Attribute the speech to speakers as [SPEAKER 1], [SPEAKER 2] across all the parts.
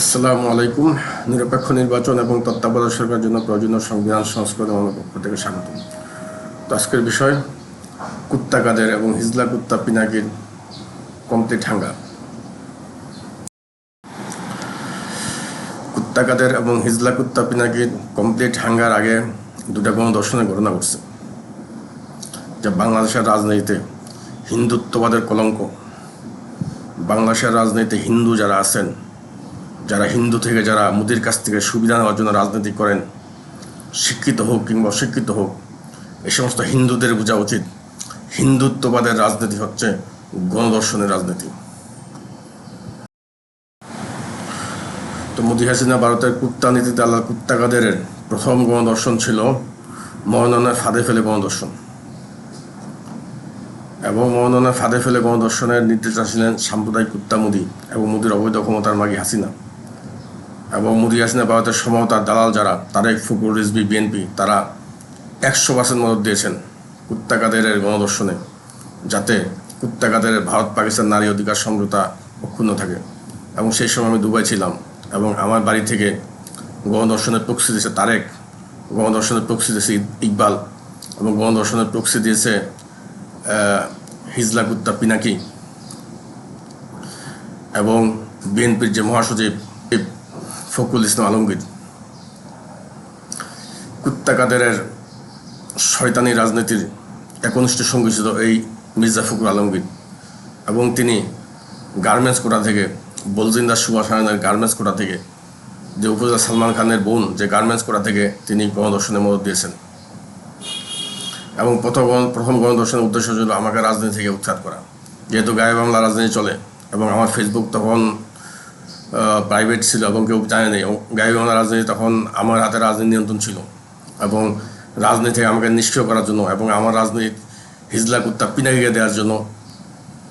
[SPEAKER 1] আসসালামু আলাইকুম। নিরপেক্ষ নির্বাচন এবং তত্ত্বাবধায়ক সরকারের জন্য প্রয়োজনীয় সংবিধান সংস্করণ আমার পক্ষ থেকে স্বাগত তো আজকের বিষয় কুত্তা কাদের এবং হিজলা কুত্তা পিনাকির কমপ্লিট হাঙ্গা কুত্তা কাদের এবং হিজলা কুত্তা পিনাকির কমপ্লিট হাঙ্গার আগে দুটা গণদর্শনের ঘটনা ঘটছে, যা বাংলাদেশের রাজনীতিতে হিন্দুত্ববাদের কলঙ্ক। বাংলাদেশের রাজনীতিতে হিন্দু যারা আছেন যারা হিন্দু থেকে যারা মোদির কাছ থেকে সুবিধা নেওয়ার জন্য রাজনীতি করেন, শিক্ষিত হোক কিংবা অশিক্ষিত হোক, এ সমস্ত হিন্দুদের বোঝা উচিত। হিন্দুত্ববাদের রাজনীতি হচ্ছে গণদর্শনের রাজনীতি। তো মোদি হাসিনা ভারতের কুত্তা নীতিতে আল্লাহ কুত্তা প্রথম গণদর্শন ছিল মহাননার ফাঁদে ফেলে গণদর্শন এবং মহাননার ফাঁদে ফেলে গণদর্শনের নির্দেশটা ছিলেন সাম্প্রদায়িক কুত্তা মোদি এবং মোদির অবৈধ ক্ষমতার মাগি হাসিনা। এবং মুদি হাসিনা ভারতের সমতার দালাল যারা তারেক ফুকুর রিজবি বিএনপি, তারা একশো পার্সেন্ট মদত দিয়েছেন কুত্তা কাদেরের গণদর্শনে যাতে কুত্তা কাদেরের ভারত পাকিস্তান নারী অধিকার সমঝোতা অক্ষুণ্ণ থাকে। এবং সেই সময় আমি দুবাই ছিলাম এবং আমার বাড়ি থেকে গণদর্শনের প্রক্সি দিয়েছে তারেক গণদর্শনের প্রক্সি দিয়েছে ইকবাল এবং গণদর্শনের প্রক্সি দিয়েছে হিজলা কুত্তা পিনাকি এবং বিএনপির যে মহাসচিব ফকুল ইসলাম আলমগীর। কুত্তা কাদেরের শয়তানি রাজনীতির একনিষ্ঠ সঙ্গী ছিল এই মির্জা ফখরুল আলমগীর এবং তিনি গার্মেন্টস কোটা থেকে, বলজিন্দা সুভাষ রায়নের গার্মেন্টস কোটা থেকে, যে উপজেলা সালমান খানের বোন যে গার্মেন্টস কোটা থেকে তিনি গণদর্শনে মদত দিয়েছেন। এবং প্রথম প্রথম গণদর্শনের উদ্দেশ্য ছিল আমাকে রাজনীতি থেকে উৎখাত করা। যেহেতু গায়ে বাংলা রাজনীতি চলে এবং আমার ফেসবুক তখন প্রাইভেট ছিল এবং কেউ জানে নেই। বাংলা রাজনীতি তখন আমার হাতে রাজনীতি নিয়ন্ত্রণ ছিল এবং রাজনীতি থেকে আমাকে নিষ্ক্রিয় করার জন্য এবং আমার রাজনীতি হিজলা কুত্তা পিনাকিকে দেওয়ার জন্য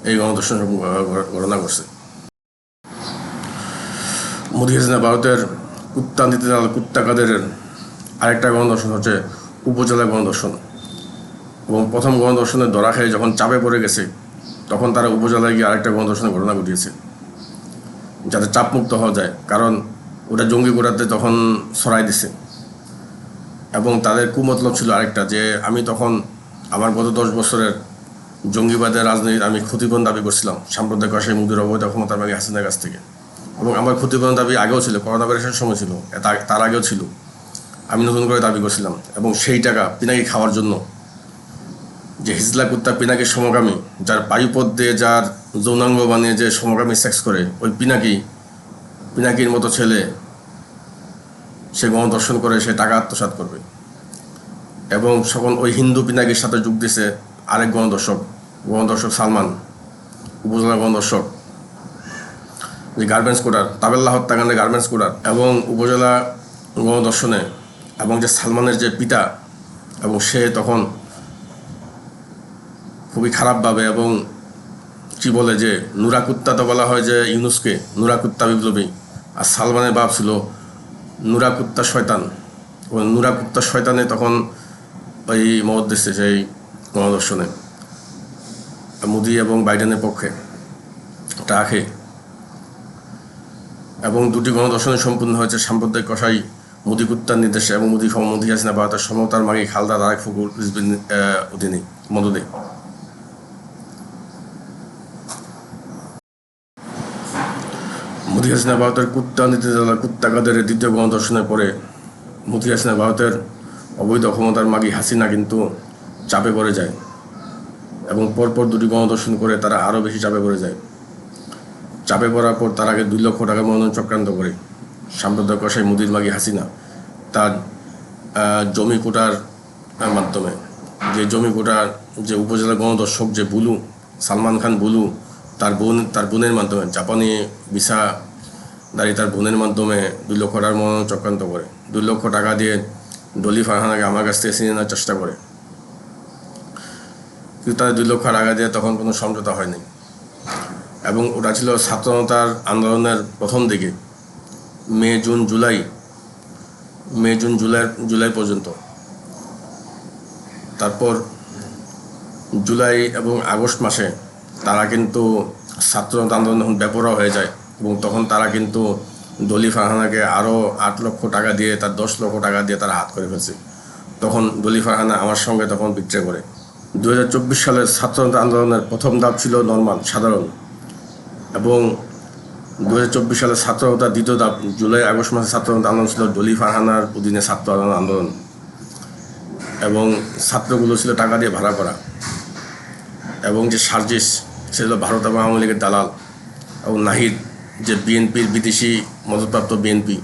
[SPEAKER 1] এই গণদর্শন ঘটনা করছে মোদী হাসিনা ভারতের কুত্তা নীতি কুত্তা কাদের আরেকটা গণদর্শন হচ্ছে উপজেলা গণদর্শন এবং প্রথম গণদর্শনের ধরা খেয়ে যখন চাপে পড়ে গেছে, তখন তারা উপজেলায় গিয়ে আরেকটা গণদর্শনের ঘটনা ঘটিয়েছে। যাতে চাপমুক্ত হওয়া যায়। কারণ ওটা জঙ্গি গোড়াতে তখন সরাই দিছে। এবং তাদের কুমতলব ছিল আরেকটা যে, আমি তখন আমার গত দশ বছরের জঙ্গিবাদের রাজনীতির আমি ক্ষতিপূরণ দাবি করছিলাম। সাম্প্রদায়িক অসাই মুদির অবৈধ ক্ষমতা আমি হাসিনার কাছ থেকে। এবং আমার ক্ষতিপূরণ দাবি আগেও ছিল, করোনা ভাইরাসের সময় ছিল তার আগেও ছিল। আমি নতুন করে দাবি করছিলাম। এবং সেই টাকা পিনাকি খাওয়ার জন্য যে হিজলা কুত্তা পিনাকি সমগামী যার বায়ুপথ দিয়ে যার যৌনাঙ্গ বানিয়ে যে সমগামী সেক্স করে, ওই পিনাকি, পিনাকির মতো ছেলে, সে গণদর্শন করে, সে টাকা আত্মসাৎ করবে। এবং তখন ওই হিন্দু পিনাকির সাথে যোগ দিছে আরেক গণদর্শক গণদর্শক সালমান, উপজেলা গণদর্শক যে গার্মেন্টস কোটার তাবেল্লা হত্যাকাণ্ডে গার্মেন্টস কোটার এবং উপজেলা গণদর্শনে এবং যে সালমানের যে পিতা, এবং সে তখন খুবই খারাপভাবে এবং কি বলে যে নুরাকুত্তা তো বলা হয় যে ইউনুসকে, নুরাকুত্তা বিপ্লবী। আর সালমানের বাপ ছিল নুরা কুত্তা শয়তান। এবং নুরা কুত্তা শয়তানে তখন ওই দিচ্ছে সেই গণদর্শনে মোদি এবং বাইডেনের পক্ষে রাখে এবং দুটি গণদর্শনে সম্পূর্ণ হয়েছে সাম্প্রদায়িক কষাই মোদি কুত্তার নির্দেশে এবং মোদি মোদি হাসিনা ভারতের সমতার মাগে খালদা তারেক ফুকুর অধীনে, মদদে। মোদি হাসিনা ভারতের কুত্তা নীতি দ্বারা কুত্তা কাদের দ্বিতীয় গণদর্শনের পরে মোদি হাসিনা ভারতের অবৈধ ক্ষমতার মাগি হাসিনা কিন্তু চাপে পড়ে যায় এবং পরপর দুটি গণদর্শন করে তারা আরও বেশি চাপে পড়ে যায়। চাপে পড়ার পর তার আগে দুই লক্ষ টাকা মনোনয়ন চক্রান্ত করে সাম্প্রদায়িক কষাই মুদির মাগি হাসিনা তার জমি কোটার মাধ্যমে। যে জমি কোটার যে উপজেলা গণদর্শক যে বুলু, সালমান খান বুলু, তার বোন, তার বোনের মাধ্যমে জাপানি ভিসা দাঁড়িয়ে তার বোনের মাধ্যমে দুই লক্ষ টাকার মনোনয়ন চক্রান্ত করে। দুই লক্ষ টাকা দিয়ে ডলি ফারহানাকে আমার কাছ থেকে ছিনিয়ে নেওয়ার চেষ্টা করে। কিন্তু তাদের দুই লক্ষ টাকা দিয়ে তখন কোনো সমঝোতা হয়নি। এবং ওটা ছিল ছাত্রতার আন্দোলনের প্রথম দিকে, May, June, July, May, June, July July পর্যন্ত। তারপর জুলাই এবং আগস্ট মাসে তারা কিন্তু ছাত্র আন্দোলন যখন হয়ে যায়। এবং তখন তারা কিন্তু দলি ফারহানাকে আরও আট লক্ষ টাকা দিয়ে, তার দশ লক্ষ টাকা দিয়ে তারা হাত করে ফেলছে। তখন দলি ফারহানা আমার সঙ্গে তখন বিক্রয় করে। দু হাজার চব্বিশ সালের ছাত্র আন্দোলনের প্রথম ধাপ ছিল নর্মাল, সাধারণ। এবং দু হাজার চব্বিশ সালের ছাত্রতা দ্বিতীয় ধাপ, জুলাই, আগস্ট মাসে ছাত্র আন্দোলন ছিল দলি ফারহানার অধীনে ছাত্র আন্দোলন। এবং ছাত্রগুলো ছিল টাকা দিয়ে ভাড়া করা। এবং যে সার্জিস, সে ছিল ভারত আওয়ামী লীগের দালাল। এবং নাহিদ যে বিএনপির বিদেশি মদতপ্রাপ্ত বিএনপি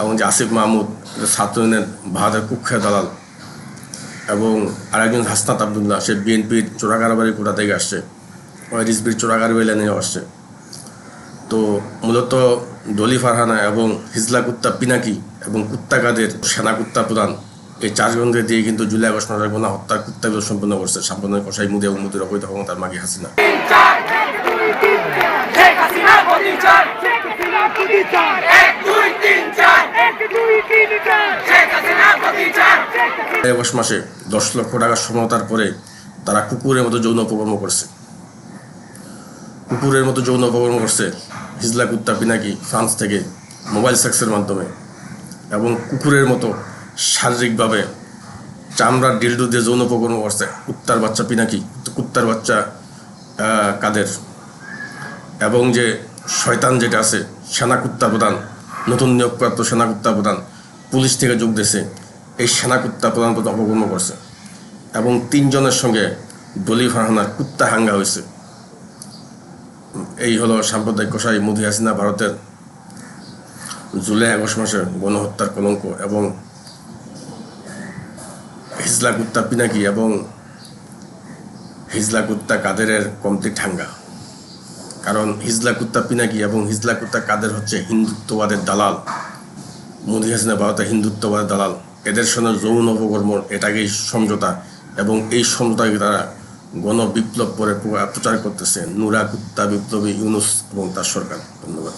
[SPEAKER 1] এবং যে আসিফ মাহমুদ, যে ছাত্র ইউনিয়নের ভারতের কুখ্যাত দালাল এবং আরেকজন হাসনাত আবদুল্লাহ, সে বিএনপির চোরাকারবারি কোটা থেকে আসছে ওই রিসবির চোরাকারবারি লাইনে আসছে। তো মূলত দলি ফারহানা এবং হিজলা কুত্তা পিনাকি এবং কুত্তা কাদের সেনা কুত্তা প্রধান, এই চারজনকে দিয়ে কিন্তু জুলাই আগস্ট মাসের গোনা হত্যার কুত্তাগুলো সম্পন্ন করছে। সম্পন্ন কষাই মুদে এবং মুদির অবৈধ ক্ষমতার মাগি হাসিনা।
[SPEAKER 2] দুই
[SPEAKER 1] আগস্ট মাসে দশ লক্ষ টাকার সমতার পরে তারা কুকুরের মতো যৌন অপকর্ম করছে। কুকুরের মতো যৌন অপকর্ম করছে হিজলা কুত্তা পিনাকি ফ্রান্স থেকে মোবাইল সেক্সের মাধ্যমে এবং কুকুরের মতো শারীরিকভাবে চামড়ার ডিলডু দিয়ে যৌন অপকর্ম করছে কুত্তার বাচ্চা পিনাকি, কুত্তার বাচ্চা কাদের? এবং যে শয়তান যেটা আছে সেনা কুত্তা প্রধান, নতুন নিয়োগপ্রাপ্ত সেনা কুত্তা প্রধান, পুলিশ থেকে যোগ দিয়েছে, এই সেনা কুত্তা প্রধান পদ অপকর্ম করছে। এবং তিনজনের সঙ্গে দলি ফারহানার কুত্তা হাঙ্গা হয়েছে। এই হলো সাম্প্রদায়িক কষাই মোদি হাসিনা ভারতের জুলাই আগস্ট মাসে গণহত্যার কলঙ্ক এবং হিজলা কুত্তা পিনাকি এবং হিজলা কুত্তা কাদেরের কমতি ঠাঙ্গা কারণ হিজলা কুত্তা পিনাকি এবং হিজলা কুত্তা কাদের হচ্ছে হিন্দুত্ববাদের দালাল? মোদি হাসিনা ভারতের হিন্দুত্ববাদের দালাল। এদের সঙ্গে যৌন অপকর্ম, এটাকেই সমঝোতা এবং এই সমঝোতাকে তারা গণ বিপ্লব করে প্রচার করতেছে। নুরা কুত্তা বিপ্লবী ইউনুস এবং তার সরকার। ধন্যবাদ।